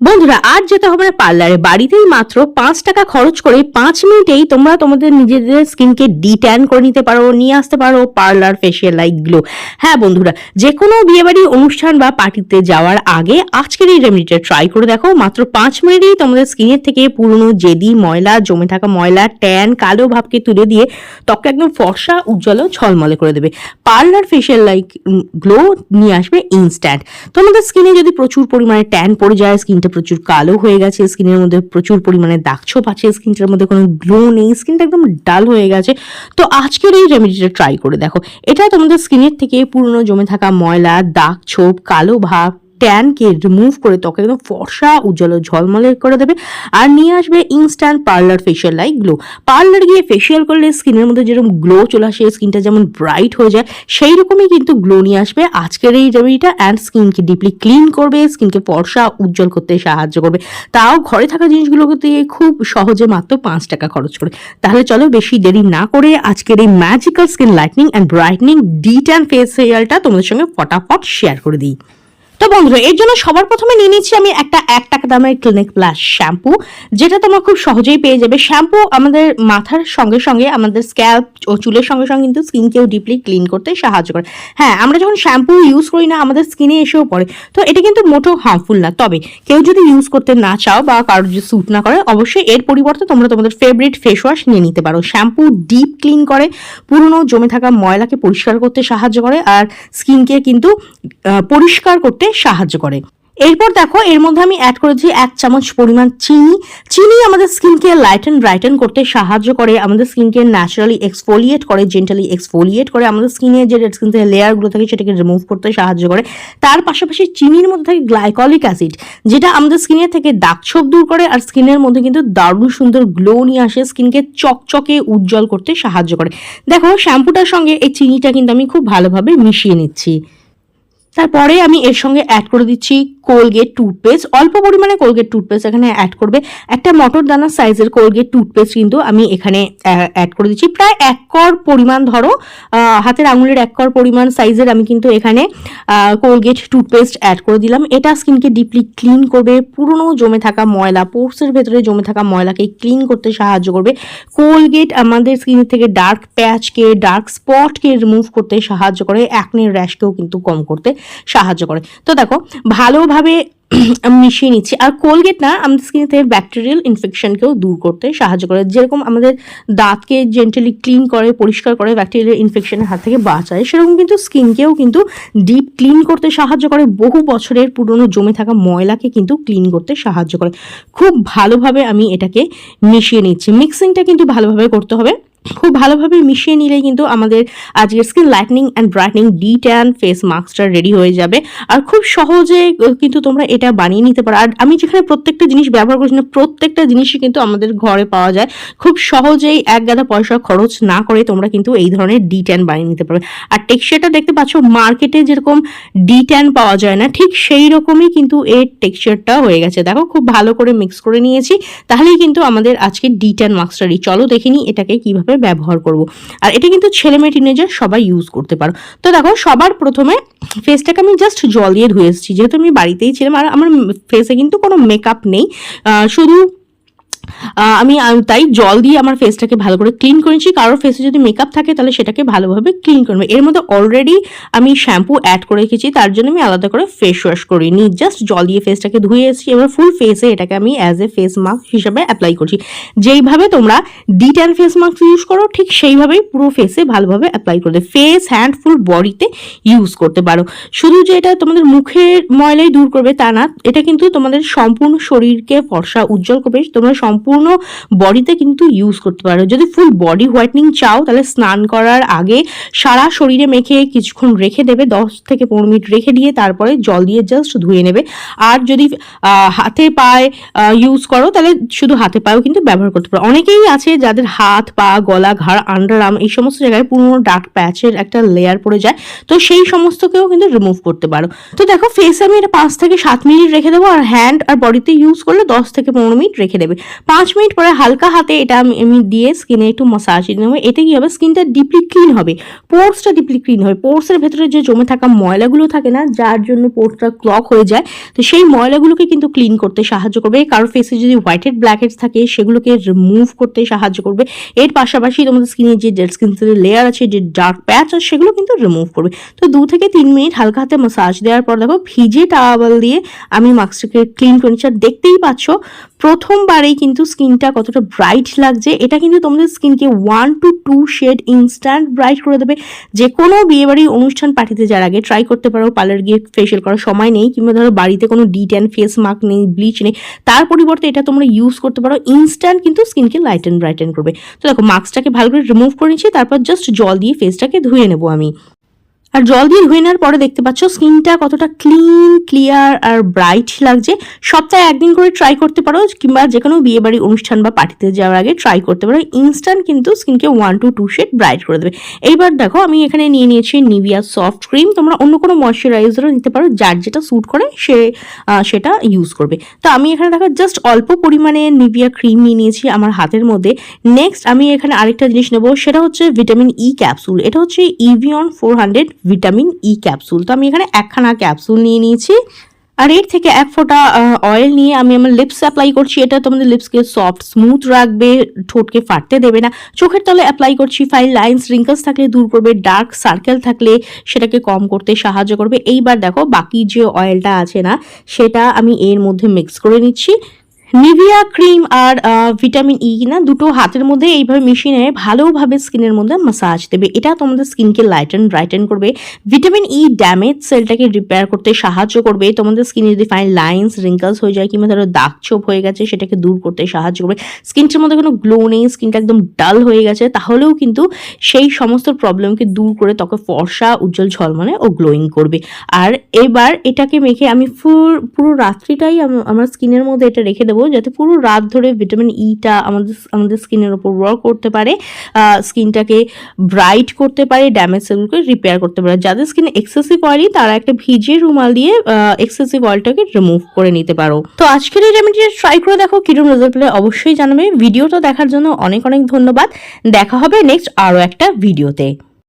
বন্ধুরা আর যেতে হবে না পার্লারে। বাড়িতেই মাত্র পাঁচ টাকা খরচ করে পাঁচ মিনিটেই তোমরা তোমাদের নিজেদের স্কিনকে ডিট্যান করে নিতে পারো, নিয়ে আসতে পারো পার্লার ফেসিয়াল লাইক গ্লো হ্যাঁ বন্ধুরা যে কোনো বিয়েবাড়ি অনুষ্ঠান বা পার্টিতে যাওয়ার আগে আজকের এই রেমেডিটা ট্রাই করে দেখো। মাত্র পাঁচ মিনিটেই তোমাদের স্কিনের থেকে পুরনো জেদি ময়লা, জমে থাকা ময়লা, ট্যান, কালো ভাবকে তুলে দিয়ে ত্বকটা একদম ফর্সা, উজ্জ্বল ও ঝলমলে করে দেবে। পার্লার ফেসিয়াল লাইক গ্লো নিয়ে আসবে ইনস্ট্যান্ট তোমাদের স্কিনে যদি প্রচুর পরিমাণে ট্যান পড়ে যায়, স্কিনটা প্রচুর কালো হয়ে গেছে স্কিনের মধ্যে, প্রচুর পরিমাণে দাগছোপ আছে স্কিনটার মধ্যে, কোনো গ্লো নেই স্কিনটা একদম ডাল হয়ে গেছে। তো আজকের এই রেমেডিটা ট্রাই করে দেখো। এটা তোমাদের স্কিনের থেকে পুরনো জমে থাকা ময়লা, দাগ ছোপ, কালো ভাব ট্যানকে রিমুভ করে ত্বকে একদম ফর্সা, উজ্জ্বল ঝলমলে করে দেবে আর নিয়ে আসবে instant parlour facial like glow parlour গিয়ে ফেশিয়াল করলে স্কিনের মধ্যে যেরকম গ্লো চলে আসে স্কিনটা যেমন ব্রাইট হয়ে যায় সেই রকমই কিন্তু গ্লো নিয়ে আসবে আজকের এই রেমেডিটা অ্যান্ড স্কিনকে ডিপলি ক্লিন করবে স্কিনকে ফর্সা, উজ্জ্বল করতে সাহায্য করবে। তাও ঘরে থাকা জিনিসগুলোকে দিয়ে খুব সহজে মাত্র পাঁচ টাকা খরচ করে। তাহলে চলো বেশি দেরি না করে আজকের এই magical skin lightening and brightening ডিট and ফেসিয়ালটা তোমাদের সঙ্গে ফটাফট শেয়ার করে দিই। তো বন্ধুরা, এর জন্য সবার প্রথমে নিয়ে নিচ্ছি আমি একটা এক টাকা দামের ক্লিনিক প্লাস শ্যাম্পু যেটা তোমরা খুব সহজেই পেয়ে যাবে। শ্যাম্পু আমাদের মাথার সঙ্গে সঙ্গে, আমাদের স্ক্যাল্প ও চুলের সঙ্গে সঙ্গে কিন্তু স্কিনকেও ডিপলি ক্লিন করতে সাহায্য করে। হ্যাঁ আমরা যখন শ্যাম্পু ইউজ করি না, আমাদের স্কিনে এসেও পড়ে। তো এটা কিন্তু মোটেও হার্মফুল না। তবে কেউ যদি ইউজ করতে না চাও বা কারোর যদি স্যুট না করে, অবশ্যই এর পরিবর্তে তোমরা তোমাদের ফেভারিট ফেস ওয়াশ নিয়ে নিতে পারো। শ্যাম্পু ডিপ ক্লিন করে, পুরনো জমে থাকা ময়লাকে পরিষ্কার করতে সাহায্য করে, আর স্কিনকে কিন্তু পরিষ্কার করতে সাহায্য করে। এরপর দেখো, এর মধ্যে আমি অ্যাড করেছি এক চামচ পরিমাণ চিনি। চিনি আমাদের স্কিনকে লাইটেন ব্রাইটেন করতে সাহায্য করে, আমাদের স্কিনকে ন্যাচারালি এক্সফোলিয়েট করে জেন্টালি এক্সফোলিয়েট করে, আমাদের স্কিনে যে ডেড স্কিন থেকে লেয়ারগুলো থাকে সেটাকে রিমুভ করতে সাহায্য করে। তার পাশাপাশি চিনির মধ্যে থাকে গ্লাইকলিক অ্যাসিড যেটা আমাদের স্কিনের থেকে দাগছোপ দূর করে আর স্কিনের মধ্যে কিন্তু দারুণ সুন্দর গ্লো নিয়ে আসে স্কিনকে চকচকে উজ্জ্বল করতে সাহায্য করে। দেখো শ্যাম্পুটার সঙ্গে এই চিনিটা কিন্তু আমি খুব ভালোভাবে মিশিয়ে নিচ্ছি। তারপরে আমি এর সঙ্গে অ্যাড করে দিচ্ছি কোলগেট টুথপেস্ট অল্প পরিমাণে কোলগেট টুথপেস্ট এখানে অ্যাড করবে। একটা মটর দানা সাইজের কোলগেট টুথপেস্ট কিন্তু আমি এখানে অ্যাড করে দিচ্ছি। প্রায় এক কর পরিমাণ ধরো হাতের আঙুলের এক কর পরিমাণ সাইজের আমি কিন্তু এখানে কোলগেট টুথপেস্ট অ্যাড করে দিলাম। এটা স্কিনকে ডিপলি ক্লিন করবে। পুরনো জমে থাকা ময়লা পোর্সের ভেতরে জমে থাকা ময়লাকে ক্লিন করতে সাহায্য করবে। কোলগেট আমাদের স্কিন থেকে ডার্ক প্যাচকে ডার্ক স্পটকে রিমুভ করতে সাহায্য করে। অ্যাকনের র্যাশকেও কিন্তু কম করতে। সাহায্য করে। তো দেখো, ভালোভাবে মিশিয়ে নিচ্ছি। আর কোলগেট না, আমাদের স্কিনে থেকে ব্যাকটেরিয়াল ইনফেকশনকেও দূর করতে সাহায্য করে। যেরকম আমাদের দাঁতকে জেন্টালি ক্লিন করে, পরিষ্কার করে ব্যাকটেরিয়াল ইনফেকশনের হাত থেকে বাঁচায়, সেরকম কিন্তু স্কিনকেও কিন্তু ডিপ ক্লিন করতে সাহায্য করে। বহু বছরের পুরনো জমে থাকা ময়লাকে কিন্তু ক্লিন করতে সাহায্য করে। খুব ভালোভাবে আমি এটাকে মিশিয়ে নিচ্ছি। মিক্সিংটা কিন্তু ভালোভাবে করতে হবে। খুব ভালোভাবে মিশিয়ে নিলেই কিন্তু আমাদের আজকের skin lightening and brightening de tan face মাস্কটা রেডি হয়ে যাবে। আর খুব সহজে কিন্তু তোমরা এটা বানিয়ে নিতে পারো। আর আমি যেখানে প্রত্যেকটা জিনিস ব্যবহার করছি না প্রত্যেকটা জিনিসই কিন্তু আমাদের ঘরে পাওয়া যায়। খুব সহজেই এক গাদা পয়সা খরচ না করে তোমরা কিন্তু এই ধরনের ডি ট্যান বানিয়ে নিতে পারবে আর টেক্সচারটা দেখতে পাচ্ছ মার্কেটে যেরকম ডি ট্যান পাওয়া যায় না, ঠিক সেই রকমই কিন্তু এর টেক্সচারটা হয়ে গেছে। দেখো, খুব ভালো করে মিক্স করে নিয়েছি। তাহলেই কিন্তু আমাদের আজকে ডি ট্যান মাস্কটা চলো দেখে নিই এটাকে কীভাবে ব্যবহার করব। আর এটা কিন্তু ছেলে মেয়ে টিনেজার সবাই ইউজ করতে পারো। তো দেখো, সবার প্রথমে ফেসটাকে আমি জাস্ট জল দিয়ে ধুয়ে এসেছি। যেহেতু আমি বাড়িতেই ছিলাম আর আমার ফেসে কিন্তু কোনো মেকআপ নেই। শুধু আমি তাই জল দিয়ে আমার ফেসটাকে ভালো করে ক্লিন করেছি কারোর ফেসে যদি মেকআপ থাকে, তাহলে সেটাকে ভালোভাবে ক্লিন করবে এর মধ্যে অলরেডি আমি শ্যাম্পু অ্যাড করে রেখেছি, তার জন্য আমি আলাদা করে ফেস ওয়াশ করিনি। জাস্ট জল দিয়ে ফেসটাকে ধুয়ে এসেছি, এবার ফুল ফেসে এটাকে আমি অ্যাজ এ ফেস মাস্ক হিসাবে অ্যাপ্লাই করছি। যেইভাবে তোমরা de tan face mask use করো, ঠিক সেইভাবেই পুরো ফেসে ভালোভাবে অ্যাপ্লাই করতে ফেস হ্যান্ড ফুল বডিতে ইউজ করতে পারো। শুধু যে এটা তোমাদের মুখের ময়লাই দূর করবে তা না, এটা কিন্তু তোমাদের সম্পূর্ণ শরীরকে ফর্সা, উজ্জ্বল করবে। তোমরা সম্পূর্ণ বডিতে কিন্তু ইউজ করতে পারো। যদি ফুল বডি হোয়াইটনিং চাও, তাহলে স্নান করার আগে সারা শরীরে মেখে কিছুক্ষণ রেখে দেবে, দশ থেকে পনেরো মিনিট রেখে দিয়ে তারপরে জল দিয়ে জাস্ট ধুয়ে নেবে। আর যদি হাতে পায়ে ইউজ করো, তাহলে শুধু হাতে পায়েও কিন্তু ব্যবহার করতে পারো। অনেকেই আছে যাদের হাত, পা, গলা, ঘাড় আন্ডার আর্ম এই সমস্ত জায়গায় পুরনো ডার্ক প্যাচের একটা লেয়ার পড়ে যায়, তো সেই সমস্তকেও কিন্তু রিমুভ করতে পারো। তো দেখো ফেসে আমি এটা পাঁচ থেকে সাত মিনিট রেখে দেবো, আর হ্যান্ড আর বডিতে ইউজ করলে দশ থেকে পনেরো মিনিট রেখে দেবে। পাঁচ মিনিট পরে হালকা হাতে এটা আমি দিয়ে স্কিনে একটু দিয়ে নেব। এতে কি হবে? স্কিনটা ডিপলি ক্লিন হবে। পোর্সটা ডিপলি ক্লিন হবে। পোর্সের ভেতরে যে জমে থাকা ময়লাগুলো থাকে না, যার জন্য পোর্সটা ক্লক হয়ে যায়, তো সেই ময়লাগুলোকে কিন্তু ক্লিন করতে সাহায্য করবে। কারও ফেসে যদি হোয়াইট হেড ব্ল্যাক হেডস থাকে, সেগুলোকে রিমুভ করতে সাহায্য করবে। এর পাশাপাশি তোমাদের স্কিনে যে ডেড স্কিন লেয়ার আছে, যে ডার্ক প্যাচ আছে, সেগুলো কিন্তু রিমুভ করবে। তো দু থেকে তিন মিনিট হালকা হাতে মাসাজ দেওয়ার পর দেখো, ভিজে টাওয়াল দিয়ে আমি মাস্কটাকে ক্লিন করে নিচ্ছি আর দেখতেই পাচ্ছ। প্রথমবারেই কিন্তু স্কিনটা কতটা ব্রাইট লাগছে। এটা কিন্তু তোমাদের স্কিনকে one two two shade instant bright করে দেবে। যে কোনো বিয়েবাড়ি অনুষ্ঠান পাঠিয়ে যাওয়ার আগে ট্রাই করতে পারো পার্লার গিয়ে ফেশিয়াল করার সময় নেই, কিংবা ধরো বাড়িতে কোনো ডি ট্যান ফেস মার্ক নেই ব্লিচ নেই, তার পরিবর্তে এটা তোমরা ইউজ করতে পারো। ইনস্ট্যান্ট কিন্তু স্কিনকে লাইট অ্যান্ড ব্রাইটেন করবে। তো দেখো মাস্কটাকে ভালো করে রিমুভ করে নিচ্ছি, তারপর জাস্ট জল দিয়ে ফেসটাকে ধুয়ে নেব আমি। আর জল দিয়ে ধুয়ে নেওয়ার পরে দেখতে পাচ্ছ স্কিনটা কতটা ক্লিন, ক্লিয়ার আর ব্রাইট লাগছে। সপ্তাহে একদিন করে ট্রাই করতে পারো কিংবা যে কোনো বিয়ে বাড়ি অনুষ্ঠান বা পার্টিতে যাওয়ার আগে ট্রাই করতে পারো। ইনস্ট্যান্ট কিন্তু স্কিনকে one two two shade bright করে দেবে। এইবার দেখো আমি এখানে নিয়ে নিয়েছি নিভিয়া সফট ক্রিম তোমরা অন্য কোনো ময়শ্চারাইজারও নিতে পারো যার যেটা স্যুট করে সে সেটা ইউজ করবে। তো আমি এখানে দেখো জাস্ট অল্প পরিমাণে নিভিয়া ক্রিম নিয়ে নিয়েছি আমার হাতের মধ্যে। নেক্সট আমি এখানে আরেকটা জিনিস নেব, সেটা হচ্ছে ভিটামিন ই ক্যাপসুল এটা হচ্ছে Evion four hundred vitamin E capsule তো আমি এখানে একখানা ক্যাপসুল নিয়ে নিয়েছি। আর এর থেকে এক ফোঁটা অয়েল নিয়ে আমি আমার লিপস অ্যাপ্লাই করছি। এটা তোমাদের লিপসকে সফট স্মুথ রাখবে, ঠোঁটকে ফাটতে দেবে না। চোখের তলে অ্যাপ্লাই করছি ফাইল লাইন্স রিঙ্কলস থাকলে দূর করবে ডার্ক সার্কেল থাকলে সেটাকে কম করতে সাহায্য করবে। এইবার দেখো বাকি যে অয়েলটা আছে না, সেটা আমি এর মধ্যে মিক্স করে নিচ্ছি। নিভিয়া ক্রিম আর ভিটামিন ই না, দুটো হাতের মধ্যে এইভাবে মিশিয়ে ভালোভাবে স্কিনের মধ্যে মাসাজ দেবে। এটা তোমাদের স্কিনকে লাইটেন ব্রাইটেন করবে। ভিটামিন ই ড্যামেজ সেলটাকে রিপেয়ার করতে সাহায্য করবে। তোমাদের স্কিনে যদি ফাইন লাইন্স রিঙ্কলস হয়ে যায় কিংবা ধরো দাগ ছোপ হয়ে গেছে, সেটাকে দূর করতে সাহায্য করবে। স্কিনটার মধ্যে কোনো গ্লো নেই স্কিনটা একদম ডাল হয়ে গেছে, তাহলেও কিন্তু সেই সমস্ত প্রবলেমকে দূর করে ত্বকে ফর্সা, উজ্জ্বল ঝলমলে ও গ্লোয়িং করবে। আর এবার এটাকে মেখে আমি পুরো রাত্রিটাই আমার স্কিনের মধ্যে এটা রেখে দেবো। যাতে পুরো রাত ধরে ভিটামিন ইটা আমাদের আমাদের স্কিনের ওপর ওয়ার্ক করতে পারে স্কিনটাকে ব্রাইট করতে পারে ড্যামেজ সেলগুলোকে রিপেয়ার করতে পারে। যাদের স্কিনে এক্সেসিভ অয়েলি তারা একটা ভিজিয়ে রুমাল দিয়ে এক্সেসিভ অয়েলটাকে রিমুভ করে নিতে পারো। তো আজকের এই রেমেডিটা ট্রাই করে দেখো, কিরম রেজাল্ট পেলে অবশ্যই জানাবে। ভিডিওটা দেখার জন্য অনেক অনেক ধন্যবাদ। দেখা হবে নেক্সট আরও একটা ভিডিওতে